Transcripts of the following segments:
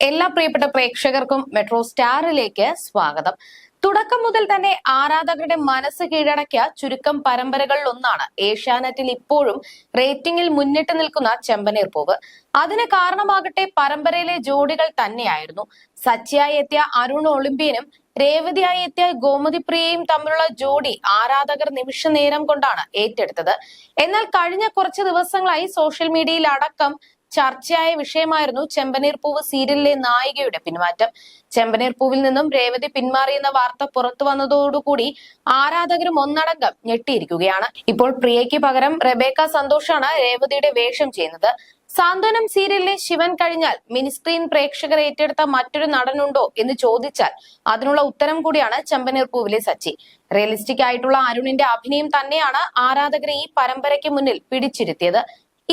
എല്ലാ പ്രിയപ്പെട്ട പ്രേക്ഷകർക്കും മെട്രോ സ്റ്റാറിലേക്ക് സ്വാഗതം. തുടക്കം മുതൽ തന്നെ ആരാധകരുടെ മനസ്സ് കീഴടക്കിയ ചുരുക്കം പരമ്പരകളിൽ ഒന്നാണ് ഏഷ്യാനെറ്റിൽ ഇപ്പോഴും റേറ്റിംഗിൽ മുന്നിട്ട് നിൽക്കുന്ന ചെമ്പനീർ പൂവ്. അതിന് കാരണമാകട്ടെ പരമ്പരയിലെ ജോഡികൾ തന്നെയായിരുന്നു. സച്ചിയായി എത്തിയ അരുൺ ഒളിമ്പ്യനും രേവതിയായി എത്തിയ ഗോമതി പ്രിയയും തമ്മിലുള്ള ജോഡി ആരാധകർ നിമിഷ നേരം കൊണ്ടാണ് ഏറ്റെടുത്തത്. എന്നാൽ കഴിഞ്ഞ കുറച്ച് ദിവസങ്ങളായി സോഷ്യൽ മീഡിയയിൽ അടക്കം ചർച്ചയായ വിഷയമായിരുന്നു ചെമ്പനീർ പൂവ് സീരിയലിലെ നായികയുടെ പിന്മാറ്റം ചെമ്പനീർ പൂവിൽ നിന്നും രേവതി പിന്മാറിയെന്ന വാർത്ത പുറത്തു വന്നതോടുകൂടി ആരാധകരും ഒന്നടങ്കം ഞെട്ടിയിരിക്കുകയാണ്. ഇപ്പോൾ പ്രിയയ്ക്ക് പകരം റെബേക്ക സന്തോഷാണ് രേവതിയുടെ വേഷം ചെയ്യുന്നത്. സാന്ത്വനം സീരിയലിലെ ശിവൻ കഴിഞ്ഞാൽ മിനിസ്ക്രീൻ പ്രേക്ഷകർ ഏറ്റെടുത്ത മറ്റൊരു നടനുണ്ടോ എന്ന് ചോദിച്ചാൽ അതിനുള്ള ഉത്തരം കൂടിയാണ് ചെമ്പനീർ പൂവിലെ സച്ചി. റിയലിസ്റ്റിക് ആയിട്ടുള്ള അരുണിന്റെ അഭിനയം തന്നെയാണ് ആരാധകരെ ഈ പരമ്പരയ്ക്ക് മുന്നിൽ പിടിച്ചിരുത്തിയത്.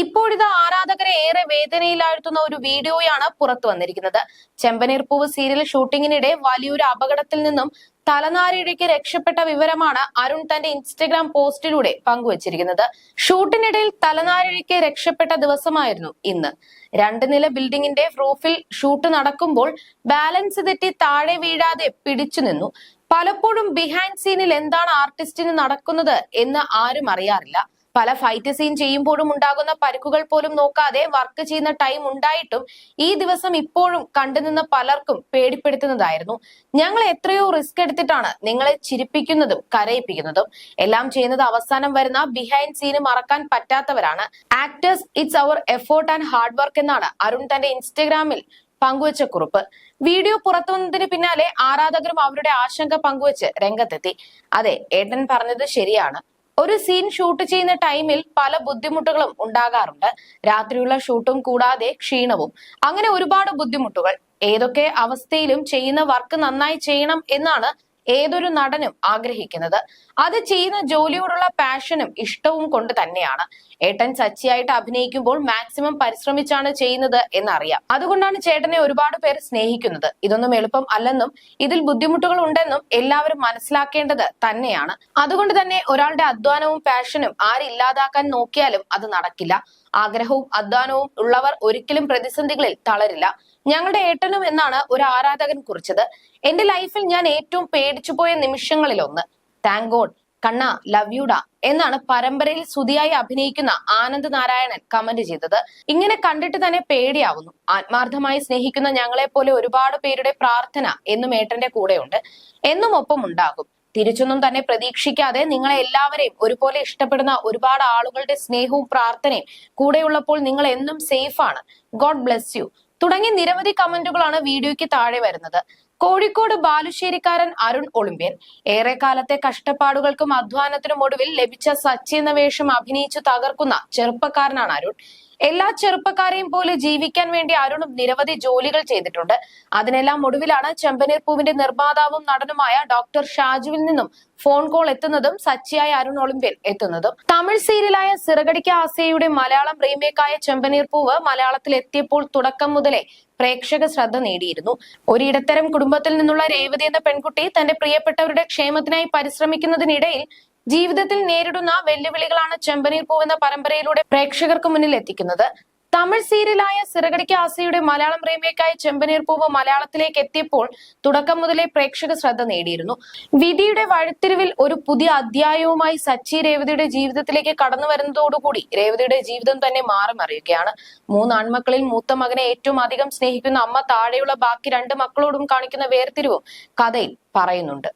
ഇപ്പോഴിത് ആരാധകരെ ഏറെ വേദനയിലാഴ്ത്തുന്ന ഒരു വീഡിയോയാണ് പുറത്തു വന്നിരിക്കുന്നത്. ചെമ്പനീർ പൂവ് സീരിയൽ ഷൂട്ടിങ്ങിനിടെ വലിയൊരു അപകടത്തിൽ നിന്നും തലനാരിഴയ്ക്ക് രക്ഷപ്പെട്ട വിവരമാണ് അരുൺ തന്റെ ഇൻസ്റ്റഗ്രാം പോസ്റ്റിലൂടെ പങ്കുവച്ചിരിക്കുന്നത്. ഷൂട്ടിനിടയിൽ തലനാരിഴയ്ക്ക് രക്ഷപ്പെട്ട ദിവസമായിരുന്നു ഇന്ന്. രണ്ട് നില ബിൽഡിംഗിന്റെ റൂഫിൽ ഷൂട്ട് നടക്കുമ്പോൾ ബാലൻസ് തെറ്റി താഴെ വീഴാതെ പിടിച്ചു നിന്നു. പലപ്പോഴും ബിഹൈൻഡ് സീനിൽ എന്താണ് ആർട്ടിസ്റ്റിന് നടക്കുന്നത് എന്ന് ആരും അറിയാറില്ല. പല ഫൈറ്റ് സീൻ ചെയ്യുമ്പോഴും ഉണ്ടാകുന്ന പരിക്കുകൾ പോലും നോക്കാതെ വർക്ക് ചെയ്യുന്ന ടൈം ഉണ്ടായിട്ടും ഈ ദിവസം ഇപ്പോഴും കണ്ടുനിന്ന പലർക്കും പേടിപ്പെടുത്തുന്നതായിരുന്നു. ഞങ്ങൾ എത്രയോ റിസ്ക് എടുത്തിട്ടാണ് നിങ്ങളെ ചിരിപ്പിക്കുന്നതും കരയിപ്പിക്കുന്നതും. എല്ലാം ചെയ്യുന്നത് അവസാനം വരുന്ന ബിഹൈൻഡ് സീന് മറക്കാൻ പറ്റാത്തവരാണ്. Actors it's our effort and hard work എന്നാണ് അരുൺ തന്റെ ഇൻസ്റ്റഗ്രാമിൽ പങ്കുവച്ച കുറിപ്പ്. വീഡിയോ പുറത്തു വന്നതിന് പിന്നാലെ ആരാധകരും അവരുടെ ആശങ്ക പങ്കുവച്ച് രംഗത്തെത്തി. അതെ ഏട്ടൻ പറഞ്ഞത് ശരിയാണ്. ഒരു സീൻ ഷൂട്ട് ചെയ്യുന്ന ടൈമിൽ പല ബുദ്ധിമുട്ടുകളും ഉണ്ടാകാറുണ്ട്. രാത്രിയുള്ള ഷൂട്ടും കൂടാതെ ക്ഷീണവും. അങ്ങനെ ഒരുപാട് ബുദ്ധിമുട്ടുകൾ. ഏതൊക്കെ അവസ്ഥയിലും ചെയ്യുന്ന വർക്ക് നന്നായി ചെയ്യണം എന്നാണ് ഏതൊരു നടനും ആഗ്രഹിക്കുന്നത്. അത് ചെയ്യുന്ന ജോലിയോടുള്ള പാഷനും ഇഷ്ടവും കൊണ്ട് തന്നെയാണ്. ഏട്ടൻ സച്ചിയായിട്ട് അഭിനയിക്കുമ്പോൾ മാക്സിമം പരിശ്രമിച്ചാണ് ചെയ്യുന്നത് എന്നറിയാം. അതുകൊണ്ടാണ് ചേട്ടനെ ഒരുപാട് പേർ സ്നേഹിക്കുന്നത്. ഇതൊന്നും എളുപ്പം അല്ലെന്നും ഇതിൽ ബുദ്ധിമുട്ടുകൾ ഉണ്ടെന്നും എല്ലാവരും മനസ്സിലാക്കേണ്ടത് തന്നെയാണ്. അതുകൊണ്ട് തന്നെ ഒരാളുടെ അധ്വാനവും പാഷനും ആരില്ലാതാക്കാൻ നോക്കിയാലും അത് നടക്കില്ല. ആഗ്രഹവും അധ്വാനവും ഉള്ളവർ ഒരിക്കലും പ്രതിസന്ധികളിൽ തളരില്ല. ഞങ്ങളുടെ ഏട്ടനും എന്നാണ് ഒരു ആരാധകൻ കുറിച്ചത്. എന്റെ ലൈഫിൽ ഞാൻ ഏറ്റവും പേടിച്ചുപോയ നിമിഷങ്ങളിൽ ഒന്ന്. താങ്ക് ഗോഡ് കണ്ണ ലവ് യുഡ എന്നാണ് പരമ്പരയിൽ സുതിയായി അഭിനയിക്കുന്ന ആനന്ദ് നാരായണൻ കമന്റ് ചെയ്തത്. ഇങ്ങനെ കണ്ടിട്ട് തന്നെ പേടിയാവുന്നു. ആത്മാർത്ഥമായി സ്നേഹിക്കുന്ന ഞങ്ങളെ പോലെ ഒരുപാട് പേരുടെ പ്രാർത്ഥന എന്നും ഏട്ടന്റെ കൂടെയുണ്ട്. എന്നും ഒപ്പം ഉണ്ടാകും. തിരിച്ചൊന്നും തന്നെ പ്രതീക്ഷിക്കാതെ നിങ്ങളെ എല്ലാവരെയും ഒരുപോലെ ഇഷ്ടപ്പെടുന്ന ഒരുപാട് ആളുകളുടെ സ്നേഹവും പ്രാർത്ഥനയും കൂടെയുള്ളപ്പോൾ നിങ്ങൾ എന്നും സേഫ് ആണ്. ഗോഡ് ബ്ലെസ് യു തുടങ്ങി നിരവധി കമന്റുകളാണ് വീഡിയോയ്ക്ക് താഴെ വരുന്നത്. കോഴിക്കോട് ബാലുശ്ശേരിക്കാരൻ അരുൺ ഒളിമ്പ്യൻ. ഏറെക്കാലത്തെ കഷ്ടപ്പാടുകൾക്കും അധ്വാനത്തിനും ഒടുവിൽ ലഭിച്ച സച്ചി എന്ന വേഷം അഭിനയിച്ചു തകർക്കുന്ന ചെറുപ്പക്കാരനാണ് അരുൺ. എല്ലാ ചെറുപ്പക്കാരെയും പോലെ ജീവിക്കാൻ വേണ്ടി അരുണും നിരവധി ജോലികൾ ചെയ്തിട്ടുണ്ട്. അതിനെല്ലാം ഒടുവിലാണ് ചെമ്പനീർ പൂവിന്റെ നിർമ്മാതാവും നടനുമായ ഡോക്ടർ ഷാജുവിൽ നിന്നും ഫോൺ കോൾ എത്തുന്നതും സച്ചിയായ അരുൺ ഒളിമ്പ്യൻ എത്തുന്നതും. തമിഴ് സീരിയലായ സിറകടിക്ക ആസയുടെ മലയാളം റീമേക്കായ ചെമ്പനീർ പൂവ് മലയാളത്തിൽ എത്തിയപ്പോൾ തുടക്കം മുതലേ പ്രേക്ഷക ശ്രദ്ധ നേടിയിരുന്നു. ഒരിടത്തരം കുടുംബത്തിൽ നിന്നുള്ള രേവതി എന്ന പെൺകുട്ടി തന്റെ പ്രിയപ്പെട്ടവരുടെ ക്ഷേമത്തിനായി പരിശ്രമിക്കുന്നതിനിടയിൽ ജീവിതത്തിൽ നേരിടുന്ന വെല്ലുവിളികളാണ് ചെമ്പനീർ പൂവെന്ന പരമ്പരയിലൂടെ പ്രേക്ഷകർക്ക് മുന്നിൽ എത്തിക്കുന്നത്. തമിഴ് സീരിയലായ സിറകടിക്ക് ആസയുടെ മലയാളം റീമേക്കായ ചെമ്പനീർ പൂവ് മലയാളത്തിലേക്ക് എത്തിയപ്പോൾ തുടക്കം മുതലേ പ്രേക്ഷക ശ്രദ്ധ നേടിയിരുന്നു. വിധിയുടെ വഴിത്തിരിവിൽ ഒരു പുതിയ അധ്യായവുമായി സച്ചി രേവതിയുടെ ജീവിതത്തിലേക്ക് കടന്നു വരുന്നതോടുകൂടി രേവതിയുടെ ജീവിതം തന്നെ മാറി മറിയുകയാണ്. മൂന്ന് ആൺമക്കളിൽ മൂത്ത മകനെ ഏറ്റവും അധികം സ്നേഹിക്കുന്ന അമ്മ താഴെയുള്ള ബാക്കി രണ്ട് മക്കളോടും കാണിക്കുന്ന വേർതിരിവും കഥയിൽ പറയുന്നുണ്ട്.